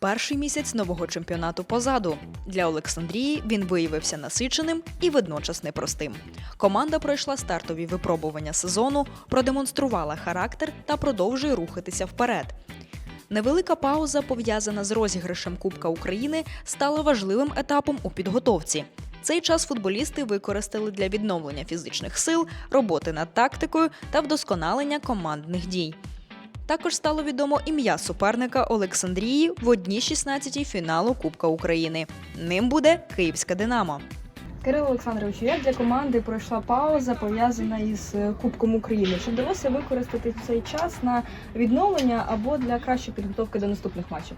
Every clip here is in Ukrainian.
перший місяць нового чемпіонату позаду. Для Олександрії він виявився насиченим і водночас непростим. Команда пройшла стартові випробування сезону, продемонструвала характер та продовжує рухатися вперед. Невелика пауза, пов'язана з розіграшем Кубка України, стала важливим етапом у підготовці. Цей час футболісти використали для відновлення фізичних сил, роботи над тактикою та вдосконалення командних дій. Також стало відомо ім'я суперника Олександрії в одній 16-й фіналу Кубка України. Ним буде Київська Динамо. Кирило Олександровичу, як для команди пройшла пауза пов'язана із е, Кубком України? Чи вдалося використати цей час на відновлення або для кращої підготовки до наступних матчів?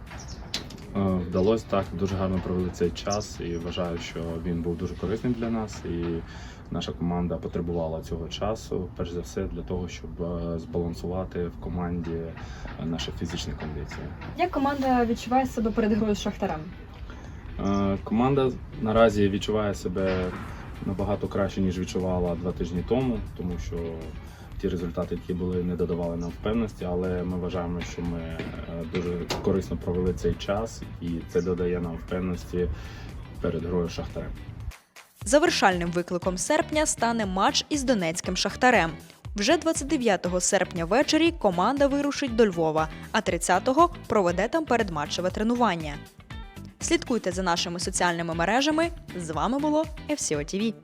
Е, Вдалося так, дуже гарно провели цей час і вважаю, що він був дуже корисним для нас. І наша команда потребувала цього часу, перш за все, для того, щоб е, збалансувати в команді е, наші фізичні кондиції. Як команда відчуває себе перед грою з Шахтарем? Команда наразі відчуває себе набагато краще, ніж відчувала два тижні тому, тому що ті результати, які були, не додавали нам впевненості, але ми вважаємо, що ми е, дуже корисно провели цей час, і це додає нам впевненості перед грою Шахтарем. Завершальним викликом серпня стане матч із Донецьким Шахтарем. Вже 29 серпня ввечері команда вирушить до Львова, а 30-го проведе там передматчеве тренування. Слідкуйте за нашими соціальними мережами. З вами було FCO TV.